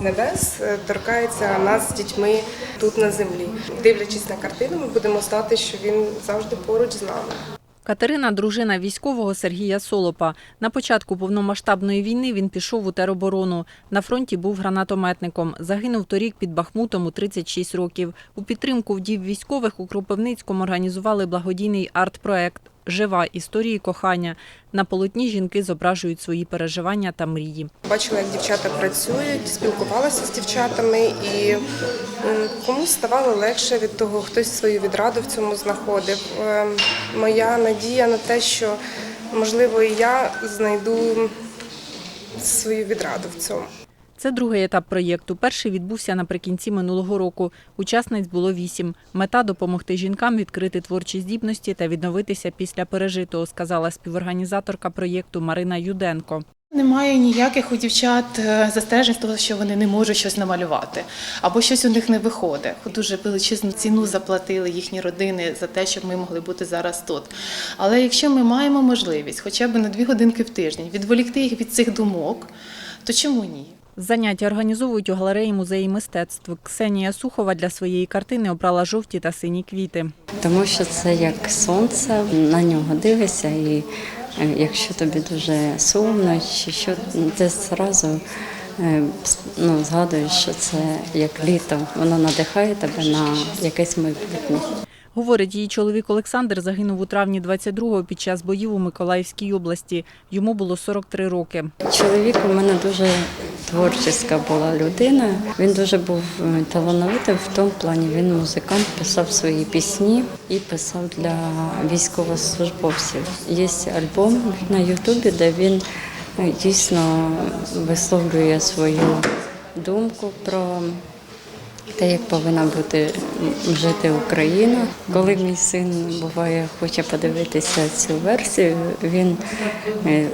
небес е, торкається нас з дітьми тут на землі. Дивлячись на картину, ми будемо знати, що він завжди поруч з нами. Катерина – дружина військового Сергія Солопа. На початку повномасштабної війни він пішов у тероборону. На фронті був гранатометником. Загинув торік під Бахмутом у 36 років. У підтримку вдів військових у Кропивницькому організували благодійний арт-проект «Жива. Історії кохання». На полотні жінки зображують свої переживання та мрії. Бачила, як дівчата працюють, спілкувалася з дівчатами, і комусь ставало легше від того, хтось свою відраду в цьому знаходив. Е, Моя надія на те, що можливо і я знайду свою відраду в цьому. Це другий етап проєкту. Перший відбувся наприкінці минулого року. Учасниць було вісім. Мета – допомогти жінкам відкрити творчі здібності та відновитися після пережитого, сказала співорганізаторка проєкту Марина Юденко. Немає ніяких у дівчат е, застережень того, що вони не можуть щось намалювати, або щось у них не виходить. Дуже величезну ціну заплатили їхні родини за те, щоб ми могли бути зараз тут. Але якщо ми маємо можливість хоча б на дві годинки в тиждень відволікти їх від цих думок, то чому ні? Заняття організовують у галереї музеї мистецтв. Ксенія Сухова для своєї картини обрала жовті та сині квіти. Тому що це як сонце, на нього дивишся, і е, якщо тобі дуже сумно, чи що ти зразу е, ну, згадуєш, що це як літо, воно надихає тебе на якесь майбутнє. Говорить, її чоловік Олександр загинув у травні 22-го під час боїв у Миколаївській області. Йому було 43 роки. Чоловік у мене дуже творча була людина. Він дуже був е, талановитим в тому плані. Він музикант, писав свої пісні і писав для військовослужбовців. Є альбом на Ютубі, де він е, дійсно висловлює свою думку про те, як повинна бути жити Україна. Коли мій син буває, хоче подивитися цю версію, він е,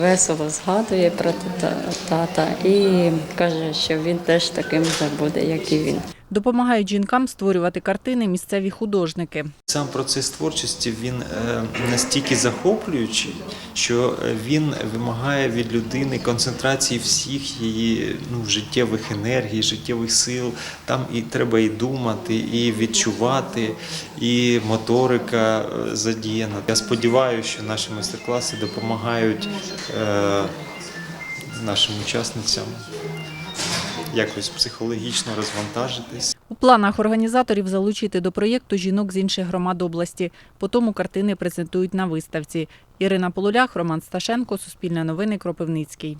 весело згадує про тата і каже, що він теж таким же буде, як і він. Допомагають жінкам створювати картини місцеві художники. Сам процес творчості він е, настільки захоплюючий, що е, він вимагає від людини концентрації всіх її ну, життєвих енергій, життєвих сил. Там і треба і думати, і відчувати, і моторика е, задіяна. Я сподіваюся, що наші майстер-класи допомагають нашим учасницям якось психологічно розвантажитись. У планах організаторів залучити до проєкту жінок з інших громад області. Потім картини презентують на виставці. Ірина Полулях, Роман Сташенко, Суспільне новини, Кропивницький.